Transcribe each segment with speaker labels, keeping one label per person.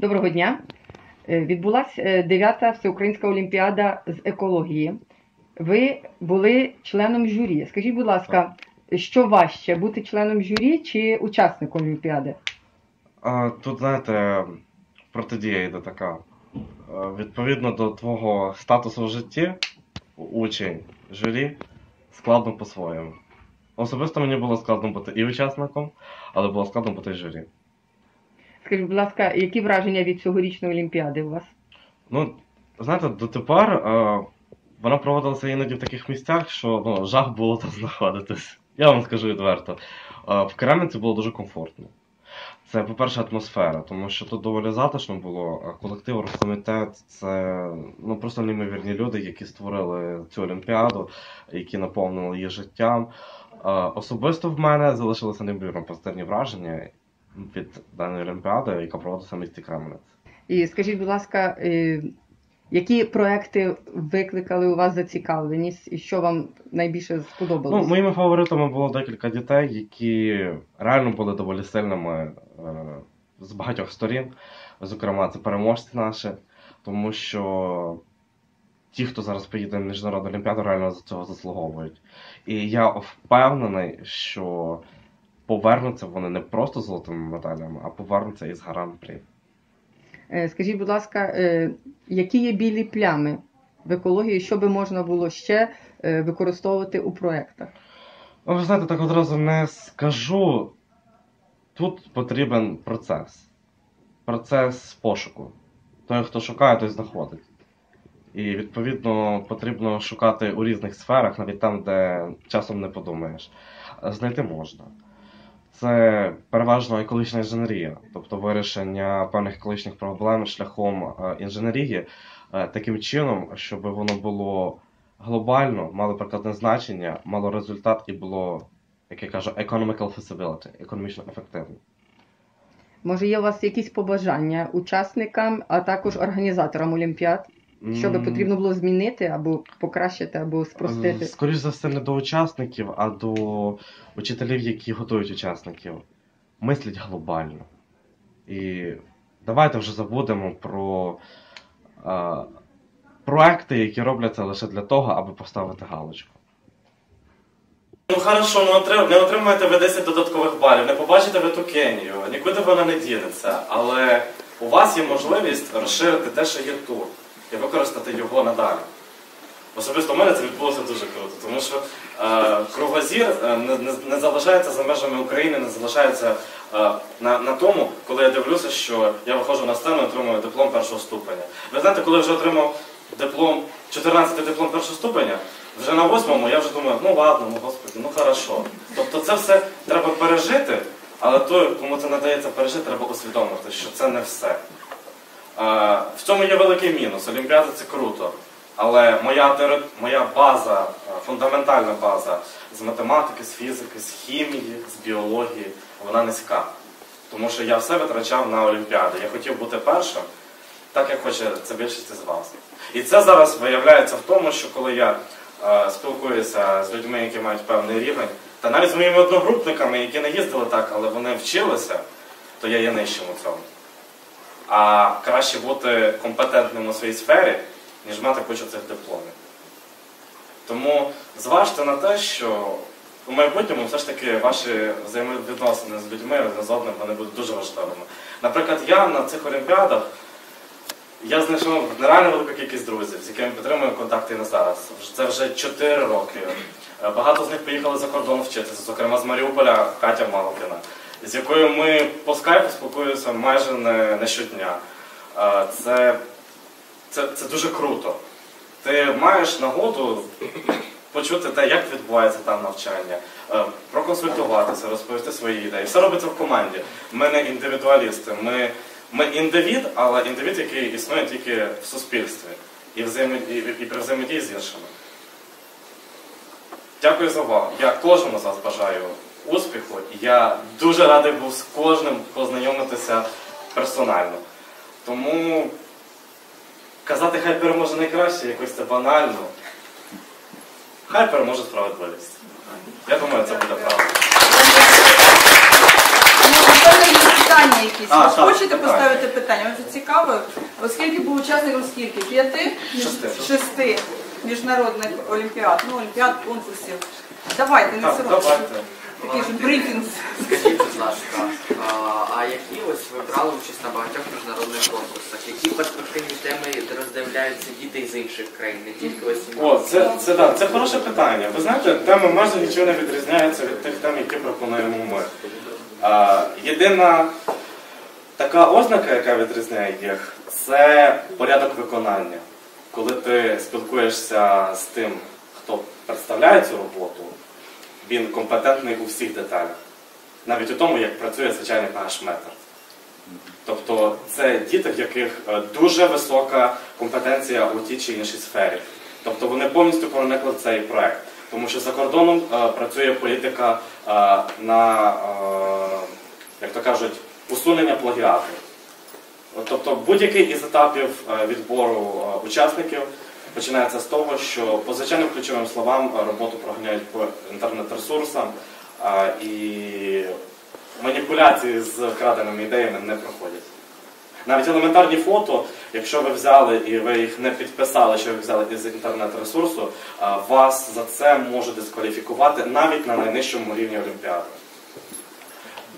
Speaker 1: Доброго дня. Е, Відбулася 9-та всеукраїнська олімпіада з екології. Ви були членом журі. Скажіть, будь ласка, що важче бути членом журі чи учасником олімпіади?
Speaker 2: А, Тут, знаєте, протидія йде така. Е, Відповідно до твого статусу в житті, учень, журі, складно по-своєму. Особисто мені було складно бути і учасником, але було складно бути журі.
Speaker 1: Скажіть, будь ласка, які враження від цьогорічної олімпіади у вас?
Speaker 2: Ну, знаєте, дотепер е, вона проводилася іноді в таких місцях, що ну, жах було там знаходитись. Я вам скажу відверто. Е, в Кременці було дуже комфортно. Це, по-перше, атмосфера, тому що тут доволі затишно було. Колектив, оргкомітет це ну, просто неймовірні люди, які створили цю олімпіаду, які наповнили її життям. Е, Особисто в мене залишилося неймовірно позитивні враження від даної олімпіади, яка проводилася в місті Кременець.
Speaker 1: І скажіть, будь ласка, е, які проекти викликали у вас зацікавленість і що вам найбільше сподобалось?
Speaker 2: Ну, моїми фаворитами було декілька дітей, які реально були доволі сильними е, з багатьох сторін. Зокрема, це переможці наші, тому що ті, хто зараз поїде на міжнародну олімпіаду, реально за цього заслуговують. І я впевнений, що повернуться вони не просто золотими медалями, а повернуться із гран-прі.
Speaker 1: Е, Скажіть, будь ласка, е, які є білі плями в екології, що би можна було ще е, використовувати у проєктах?
Speaker 2: Ну, ви знаєте, так одразу не скажу. Тут потрібен процес. Процес пошуку. Той, хто шукає, той знаходить. І відповідно потрібно шукати у різних сферах, навіть там, де часом не подумаєш. Знайти можна. Це переважно екологічна інженерія, тобто вирішення певних екологічних проблем шляхом е, інженерії е, таким чином, щоб воно було глобально, мало прикладне значення, мало результат і було, як я кажу, economical feasibility, економічно ефективно.
Speaker 1: Може, є у вас якісь побажання учасникам, а також організаторам Олімпіад, що би потрібно було змінити або покращити, або спростити?
Speaker 2: Скоріш за все, не до учасників, а до учителів, які готують учасників. Мислять глобально. І давайте вже забудемо про е, проекти, які робляться лише для того, аби поставити галочку.
Speaker 3: Ну хорошо, ну отрим- не отримаєте ви 10 додаткових балів, не побачите ви ту Кенію, нікуди вона не дінеться. Але у вас є можливість розширити те, що є тут, і використати його надалі. Особисто у мене це відбулося дуже круто, тому що е, кругозір е, не, не, не залишається за межами України, не залишається е, на, на тому, коли я дивлюся, що я виходжу на сцену і отримую диплом першого ступеня. Ви знаєте, коли я вже отримав диплом, 14 диплом першого ступеня, вже на восьмому я вже думаю, ну ладно, ну господи, ну хорошо. Тобто це все треба пережити, але той, кому це надається пережити, треба усвідомити, що це не все. Е, в цьому є великий мінус. Олімпіада це круто. Але моя, моя база, е, фундаментальна база з математики, з фізики, з хімії, з біології, вона низька. Тому що я все витрачав на Олімпіади. Я хотів бути першим, так як хоче це більшість з вас. І це зараз виявляється в тому, що коли я е, спілкуюся з людьми, які мають певний рівень, та навіть з моїми одногрупниками, які не їздили так, але вони вчилися, то я є нижчим у цьому. А краще бути компетентним у своїй сфері, ніж мати кучу цих дипломів. Тому зважте на те, що у майбутньому все ж таки ваші взаємовідносини з людьми з одним вони будуть дуже важливими. Наприклад, я на цих олімпіадах я знайшов нереально велику кількість друзів, з якими підтримую контакти і на зараз. Це вже 4 роки. Багато з них поїхали за кордон вчитися, зокрема з Маріуполя Катя Малкіна, з якою ми по скайпу спілкуємося майже не, не щодня. Це, це, це дуже круто. Ти маєш нагоду почути те, як відбувається там навчання, е, проконсультуватися, розповісти свої ідеї. Все робиться в команді. Ми не індивідуалісти. Ми, ми індивід, але індивід, який існує тільки в суспільстві і, взаємо- і, і при взаємодії з іншими. Дякую за увагу. Я кожному з вас бажаю успіху. Я дуже радий був з кожним познайомитися персонально. Тому казати, хай переможе найкраще, якось це банально. Хай переможе справедливість. Я думаю, це буде правда.
Speaker 4: Питання якісь.
Speaker 3: А,
Speaker 4: Ви
Speaker 3: так,
Speaker 4: хочете
Speaker 3: питання.
Speaker 4: поставити питання? Вам вже цікаво. Оскільки був учасників скільки? П'яти?
Speaker 3: Шести.
Speaker 4: Шести міжнародних олімпіад, ну, олімпіад, конкурсів. Давайте, не
Speaker 3: Так,
Speaker 4: соромтеся.
Speaker 3: давайте.
Speaker 4: Такий ж брифінг.
Speaker 5: Скажіть, будь ласка, а, а які ось ви брали участь на багатьох міжнародних конкурсах? Які перспективні теми роздивляються діти з інших країн, не тільки ось
Speaker 3: О, це, це, да, це хороше питання. Ви знаєте, теми майже нічого не відрізняються від тих тем, які пропонуємо ми. А, єдина така ознака, яка відрізняє їх, це порядок виконання. Коли ти спілкуєшся з тим, хто представляє цю роботу, він компетентний у всіх деталях. Навіть у тому, як працює звичайний наш метр. Тобто це діти, в яких е, дуже висока компетенція у тій чи іншій сфері. Тобто вони повністю проникли в цей проект. Тому що за кордоном е, працює політика е, на, як то кажуть, усунення плагіату. Тобто будь-який із етапів відбору учасників починається з того, що по звичайним ключовим словам е, роботу проганяють по інтернет-ресурсам е, і маніпуляції з вкраденими ідеями не проходять. Навіть елементарні фото, якщо ви взяли і ви їх не підписали, що ви взяли із інтернет-ресурсу, а, вас за це може дискваліфікувати навіть на найнижчому рівні Олімпіади.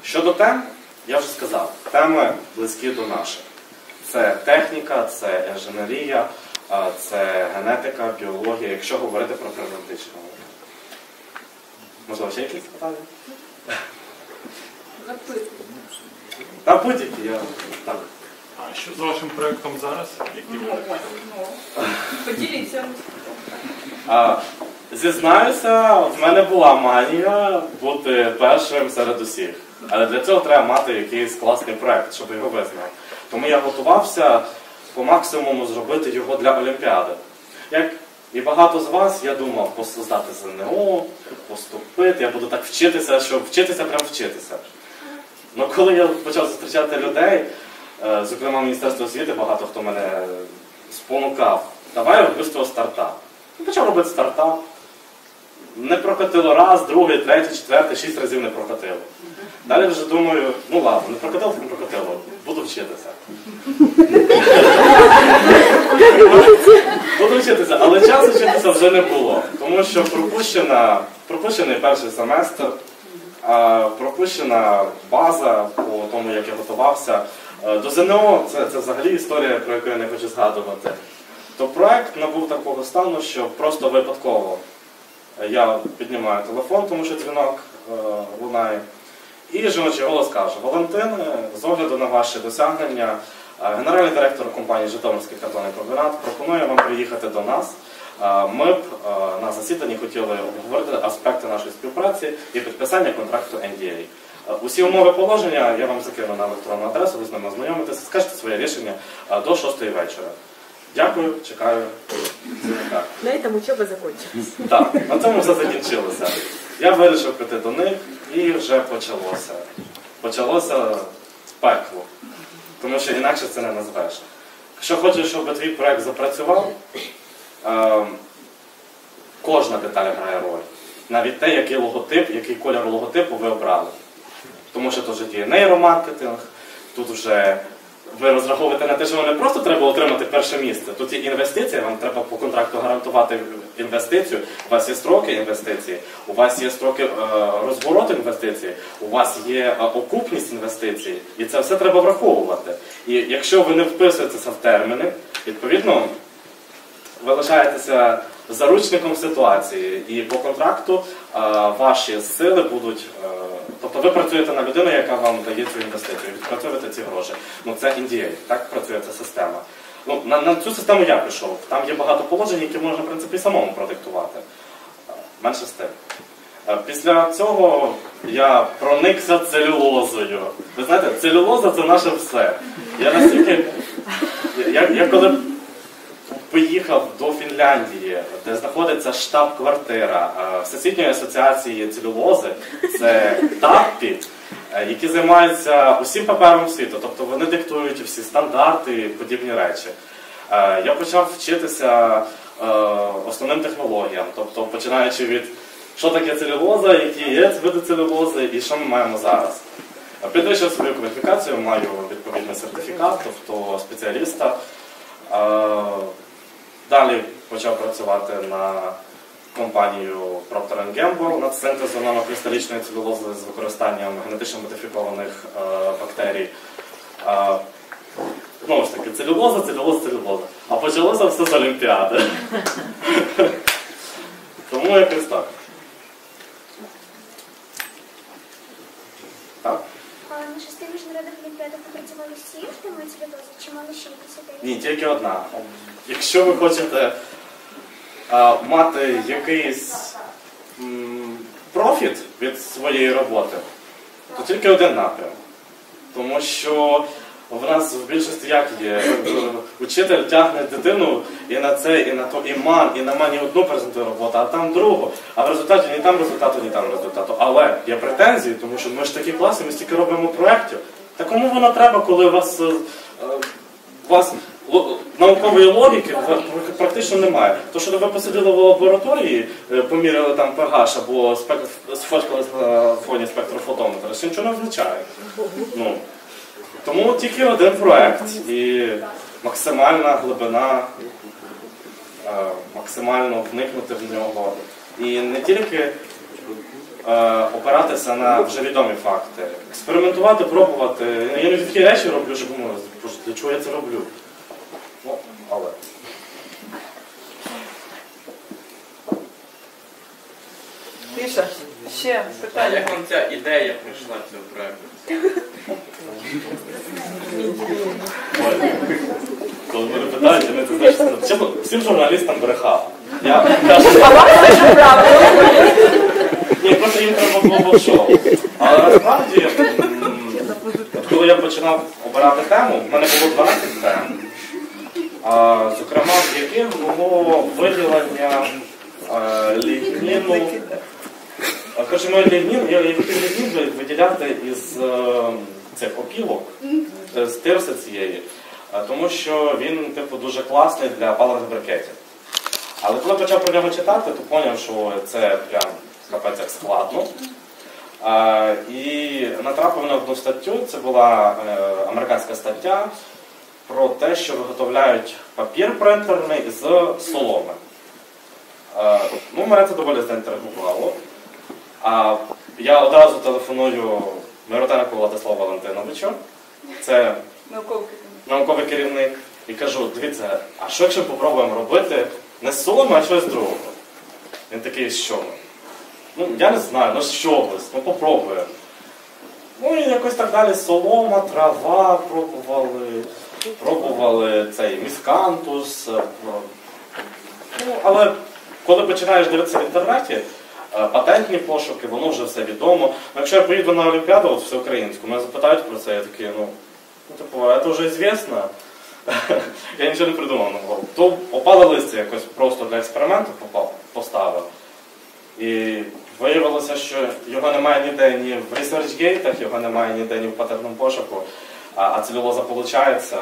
Speaker 3: Щодо тем, я вже сказав, теми близькі до наших. Це техніка, це інженерія, це генетика, біологія, якщо говорити про природничну науку. Можливо, ще якісь питання? Та будь-які, я так.
Speaker 6: А що з вашим проєктом зараз? Які ви
Speaker 4: Поділіться.
Speaker 3: А, зізнаюся, в мене була манія бути першим серед усіх. Але для цього треба мати якийсь класний проект, щоб його визнав. Тому я готувався по максимуму зробити його для Олімпіади. Як і багато з вас, я думав здати ЗНО, поступити, я буду так вчитися, щоб вчитися, прям вчитися. Ну коли я почав зустрічати людей, е, зокрема Міністерство освіти, багато хто мене спонукав, давай цього стартап. Я почав робити стартап. Не прокатило раз, другий, третій, четвертий, шість разів не прокатило. Далі вже думаю, ну ладно, не прокатило, так не прокатило, буду вчитися. Буду але часу вчитися вже не було, тому що пропущена, пропущений перший семестр, пропущена база по тому, як я готувався. Е, До ЗНО це, це взагалі історія, про яку я не хочу згадувати. То проект набув такого стану, що просто випадково я піднімаю телефон, тому що дзвінок е, лунає. І жіночий голос каже: Валентин, е, з огляду на ваші досягнення, генеральний директор компанії Житомирський картонний комбінат пропонує вам приїхати до нас. Е, Ми б е, на засіданні хотіли обговорити аспекти нашої співпраці і підписання контракту NDA. Е, Усі умови положення я вам закину на електронну адресу, ви з ними ознайомитеся, скажете своє рішення е, до 6 вечора. Дякую, чекаю.
Speaker 7: На этом учеба закончилась.
Speaker 3: Так, на цьому все закінчилося. Я вирішив піти до них і вже почалося. Почалося пекло. Тому що інакше це не назвеш. Якщо хочеш, щоб твій проект запрацював, ем, кожна деталь грає роль. Навіть те, який логотип, який кольор логотипу ви обрали. Тому що тут вже діє нейромаркетинг, тут вже ви розраховуєте на те, що вам не просто треба отримати перше місце. Тут є інвестиція, вам треба по контракту гарантувати інвестицію. У вас є строки інвестиції, у вас є строки е, розвороту інвестицій, у вас є е, окупність інвестицій, і це все треба враховувати. І якщо ви не вписуєтеся в терміни, відповідно ви лишаєтеся заручником ситуації, і по контракту е, ваші сили будуть. е, тобто ви працюєте на людину, яка вам дає цю інвестицію, відпрацьовуєте ці гроші. Ну це NDA, так працює ця система. Ну, на, на цю систему я пішов. Там є багато положень, які можна в принципі самому продиктувати. Менше з тим. Е, Після цього я проникся целюлозою. Ви знаєте, целюлоза це наше все. Я настільки. Я, я коли поїхав до Фінляндії, де знаходиться штаб-квартира е, Всесвітньої асоціації целюлози, це ТАППІ, е, які займаються усім папером світу, тобто вони диктують всі стандарти і подібні речі. Е, Я почав вчитися основним технологіям, тобто починаючи від що таке целюлоза, які є види целюлози і що ми маємо зараз. Підвищив свою кваліфікацію, маю відповідний сертифікат, тобто спеціаліста. Далі почав працювати на компанію Procter Gamble над синтезом нанокристалічної целюлози з використанням генетично модифікованих е, бактерій. Е, Знову ж таки, целюлоза, целюлоза, целюлоза. А почалося все з Олімпіади. Тому якось так. Так?
Speaker 7: На шести міжнародних олімпіадах ви працювали всі теми цвітози, чи мали ще якісь?
Speaker 3: Ні, тільки одна. Якщо ви хочете а, мати якийсь профіт від своєї роботи, то тільки один напрям. Тому що в нас в більшості як є, е, учитель тягне дитину і на це, і на то, і ман, і на мані одну презентує роботу, а там другу. А в результаті ні там результату, ні там результату. Але є претензії, тому що ми ж такі класи, ми стільки робимо проєктів. Та кому воно треба, коли вас, е, е, вас наукової логіки практично немає. То, що ви посиділи в лабораторії, е, поміряли там pH або спек- сфоткали на фоні спектрофотометра, це нічого не означає. Ну, тому тільки один проект і максимальна глибина, е, максимально вникнути в нього. І не тільки е, опиратися на вже відомі факти, експериментувати, пробувати. Я не такі речі роблю, що думаю, для чого я це роблю? Але.
Speaker 4: Тиша, ще
Speaker 5: А
Speaker 4: питання.
Speaker 5: як вам ця ідея прийшла цього проекту?
Speaker 3: Коли мене питають, вони це чесно, всім журналістам брехав. Я кажу, ні, просто їм треба було в шоу. Але насправді, м, от коли я починав обирати тему, в мене було 12 тем. Зокрема, з яких було виділення лігніну. Ми лігнін, я я лігнін виділяти із е, цих опілок, е, з тирси цієї, тому що він, типу, дуже класний для паливних брикетів. Але коли почав про нього читати, то зрозумів, що це прям капець як складно. І натрапив на одну статтю, це була е, американська стаття про те, що виготовляють папір принтерний з соломи. Е, ну, мене це доволі заінтригувало. А я одразу телефоную Миротенку Владиславу Валентиновичу. Це
Speaker 4: Науковий
Speaker 3: керівник, і кажу, дивіться, а що якщо попробуємо робити не з соломи, а щось другого? Він такий, що ми? Ну, я не знаю, ну з чогось, ну попробуємо. Ну і якось так далі солома, трава пробували, пробували цей міскантус. е, Ну, але коли починаєш дивитися в інтернеті, е, патентні пошуки, воно вже все відомо. Ну, якщо я поїду на Олімпіаду от всеукраїнську, мене запитають про це, я такий, ну, ну типу, це вже звісно. я нічого не придумав на голову. То опали листя якось просто для експерименту попав, поставив. І виявилося, що його немає ніде ні в ResearchGate, його немає ніде ні в патентному пошуку, а, целюлоза виходить,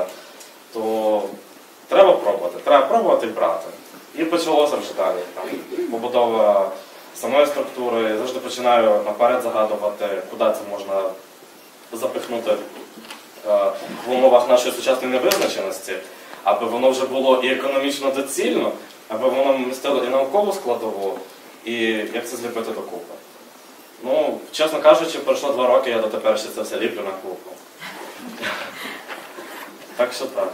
Speaker 3: то треба пробувати, треба пробувати брати. І почалося вже далі. Там, побудова самої структури, завжди починаю наперед загадувати, куди це можна запихнути е, в умовах нашої сучасної невизначеності, аби воно вже було і економічно доцільно, аби воно містило і наукову складову, і як це зліпити докупи. Ну, чесно кажучи, пройшло два роки, я дотепер ще це все ліплю на купу. Так що так.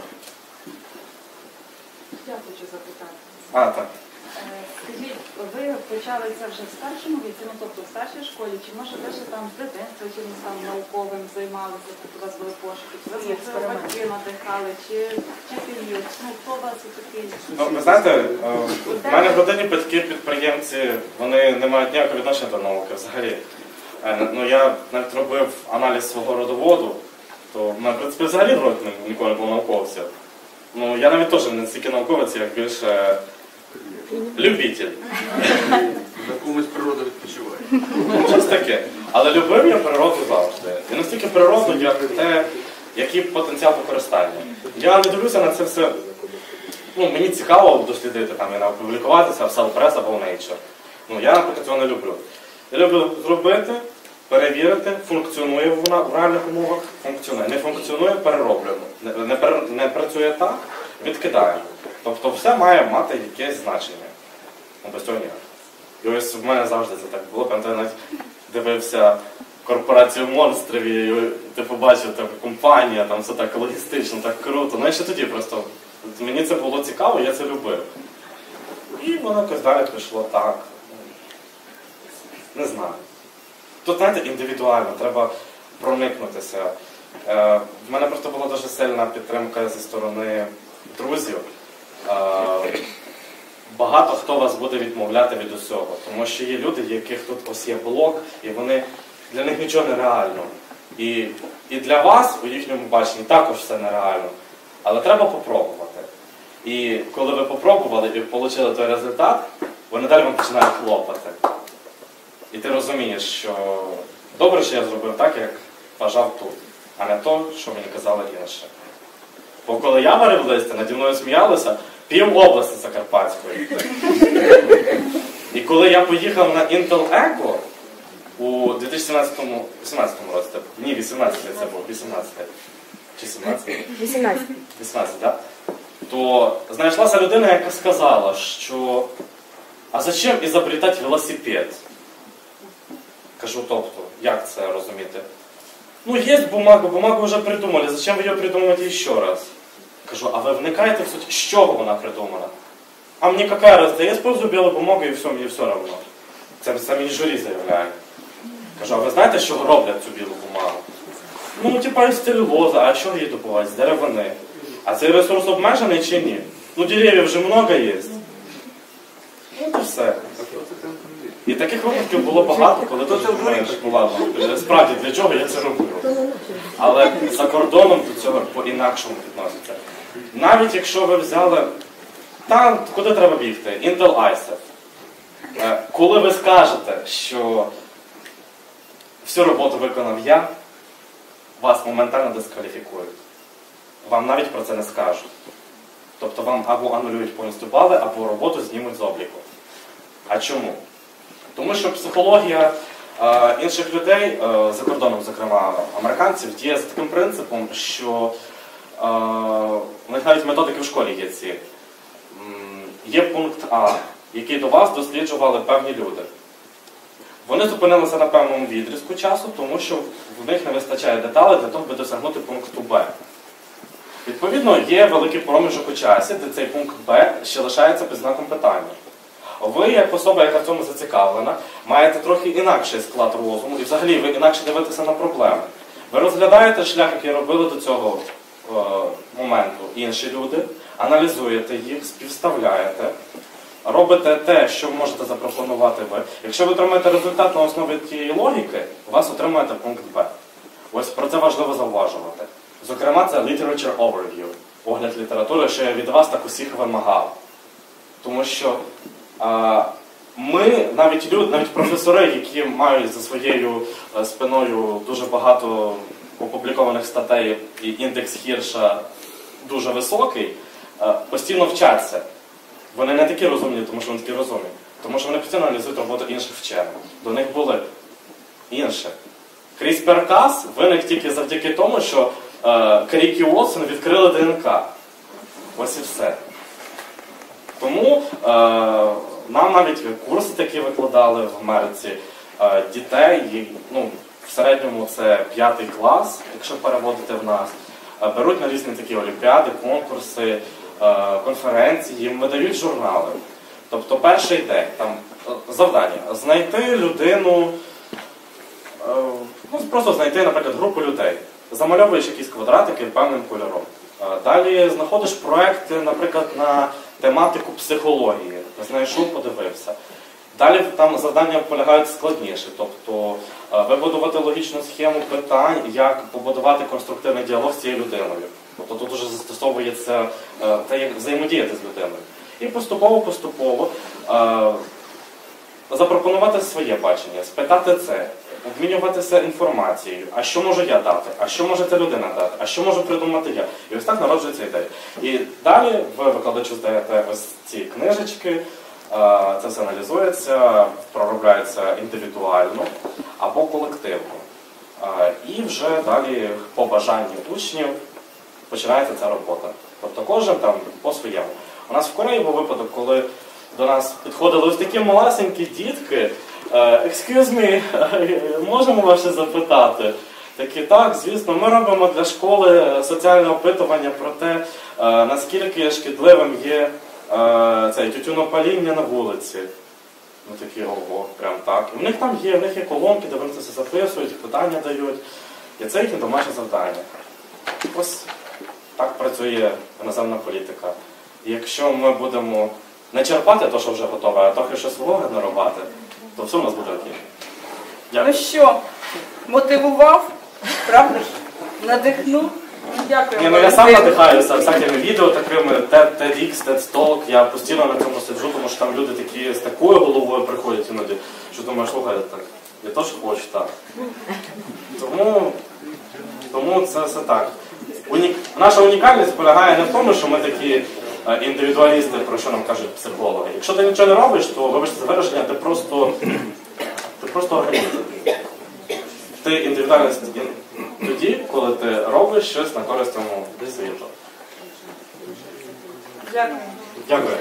Speaker 8: Я хочу запитати.
Speaker 3: А, так.
Speaker 8: Е, Скажіть, ви почали це вже в старшому віці, ну тобто в старшій школі, чи може ви ще там з дитинства чимось там науковим займалися, тобто у вас були пошуки, чи вас можливо, батьки надихали, чи вчителі, ну хто у вас такий?
Speaker 3: Ну, ви знаєте, е, в мене в родині батьки підприємці, вони не мають ніякого відношення до науки взагалі. Е, Ну, я навіть робив аналіз свого родоводу, то в мене, в принципі, взагалі в роді ніколи не було науковців. Ну, я навіть теж не стільки науковець, як більше любитель.
Speaker 5: На комусь природа відпочиває.
Speaker 3: Ну, щось таке. Але любив я природу завжди. І не стільки природу, як те, який потенціал використання. Я не дивлюся на це все. Ну, мені цікаво дослідити там і опублікуватися в Cell Press або в Nature. Ну, я, наприклад, цього не люблю. Я люблю зробити, перевірити, функціонує вона в реальних умовах, функціонує. Не функціонує, перероблюємо. Не, не, не працює так, відкидаємо. Тобто все має мати якесь значення. Ну, без цього ніяк. І ось в мене завжди це так було. Пам'ятаю, навіть дивився корпорацію монстрів, і ти побачив там компанія, там все так логістично, так круто. Ну і ще тоді просто мені це було цікаво, я це любив. І воно якось далі пішло так. Не знаю. Тут, знаєте, індивідуально, треба проникнутися. Е, в мене просто була дуже сильна підтримка зі сторони друзів. Е, багато хто вас буде відмовляти від усього, тому що є люди, яких тут ось є блок, і вони для них нічого не реально. І, і для вас у їхньому баченні також все нереально. Але треба попробувати. І коли ви попробували і отримали той результат, вони далі вам починають хлопати. І ти розумієш, що добре, що я зробив так, як вважав тут, а не то, що мені казали інше. Бо коли я варив листи, наді мною сміялися пів області Закарпатської. І коли я поїхав на Intel Eco у 2017 18 році, так? ні, 18 це був, 18 чи 17?
Speaker 9: 18.
Speaker 3: 18, так? То знайшлася людина, яка сказала, що а зачем изобретати велосипед? Кажу, тобто, як це розуміти? Ну, є бумага, бумагу вже придумали, зачем ви її придумувати ще раз? Кажу, а ви вникаєте в суть, з чого вона придумана? А мені яка разниця? Я использую білу бумагу і все, мені все одно. Це самі журі заявляє. Кажу, а ви знаєте, чого роблять цю білу бумагу? Ну, типа із целюлоза, а що її добувати? З деревини. А цей ресурс обмежений чи ні? Ну, деревів вже много є. Ну, то все. Таких випадків було багато, коли ти думаєш, ладно, справді для чого я це роблю. Але за кордоном до цього по-інакшому відноситься. Навіть якщо ви взяли, там куди треба бігти? Intel ICEF. Е, Коли ви скажете, що всю роботу виконав я, вас моментально дискваліфікують. Вам навіть про це не скажуть. Тобто вам або анулюють повністю бали, або роботу знімуть з обліку. А чому? Тому що психологія е, інших людей, е, за кордоном, зокрема американців, діє за таким принципом, що е, у них навіть методики в школі є ці. Є пункт А, який до вас досліджували певні люди. Вони зупинилися на певному відрізку часу, тому що в них не вистачає деталей для того, аби досягнути пункту Б. Відповідно, є великий проміжок у часі, де цей пункт Б ще лишається під знаком питання. Ви, як особа, яка в цьому зацікавлена, маєте трохи інакший склад розуму, і взагалі ви інакше дивитеся на проблеми. Ви розглядаєте шлях, який робили до цього е, моменту інші люди, аналізуєте їх, співставляєте, робите те, що можете запропонувати ви. Якщо ви отримаєте результат на основі тієї логіки, у вас отримаєте пункт Б. Ось про це важливо зауважувати. Зокрема, це literature overview, огляд літератури, що я від вас так усіх вимагав. Тому що ми, навіть люди, навіть професори, які мають за своєю е, спиною дуже багато опублікованих статей і індекс Хірша дуже високий, е, постійно вчаться. Вони не такі розумні, тому що вони такі розумні. Тому що вони постійно аналізують роботу інших вчених. До них були інші. CRISPR-Cas виник тільки завдяки тому, що е, Крік і Уотсон відкрили ДНК. Ось і все. Тому е, нам навіть курси такі викладали в Америці е, дітей, ну, в середньому це п'ятий клас, якщо переводити в нас, е, беруть на різні такі олімпіади, конкурси, е, конференції, їм видають журнали. Тобто перший день там е, завдання знайти людину, е, ну, просто знайти, наприклад, групу людей. Замальовуєш якісь квадратики певним кольором. Е, Далі знаходиш проекти, наприклад, на тематику психології. Знайшов, подивився. Далі там завдання полягають складніше, тобто е, вибудувати логічну схему питань, як побудувати конструктивний діалог з цією людиною. Тобто тут вже застосовується е, те, як взаємодіяти з людиною. І поступово-поступово запропонувати своє бачення, спитати це, обмінюватися інформацією, а що можу я дати, а що може ця людина дати, а що можу придумати я. І ось так народжується ідея. І далі ви викладачу здаєте ось ці книжечки, е, це все аналізується, проробляється індивідуально. або колективну. Е, І вже далі по бажанню учнів починається ця робота. Тобто кожен там по-своєму. У нас в Кореї був випадок, коли до нас підходили ось такі малесенькі дітки. е, Excuse me, можемо вас ще запитати? Такі, так, звісно, ми робимо для школи соціальне опитування про те, е, наскільки шкідливим є е, це тютюнопаління на вулиці. Ми такі, ого, прям так. І в них там є, в них є колонки, де вони це все записують, питання дають. І це їхнє домашнє завдання. Ось так працює іноземна політика. І якщо ми будемо не черпати те, що вже готове, а трохи щось свого генерувати, то все у нас буде окей.
Speaker 4: Ну що, мотивував, правда ж? Надихнув? Ну, Дякую.
Speaker 3: Ні, ну я сам надихаюся всякими відео такими TED, TEDx, TED Talk. Я постійно на цьому сиджу, тому що там люди такі з такою головою приходять іноді, що думаєш, слухай, так, я теж хочу так. Тому, тому це все так. Унік... Наша унікальність полягає не в тому, що ми такі індивідуалісти, про що нам кажуть психологи. Якщо ти нічого не робиш, то вибачте за вираження, ти просто, ти просто організм. Ти індивідуальність тоді, коли ти робиш щось на користь цьому світу.
Speaker 4: Дякую.
Speaker 3: Дякую.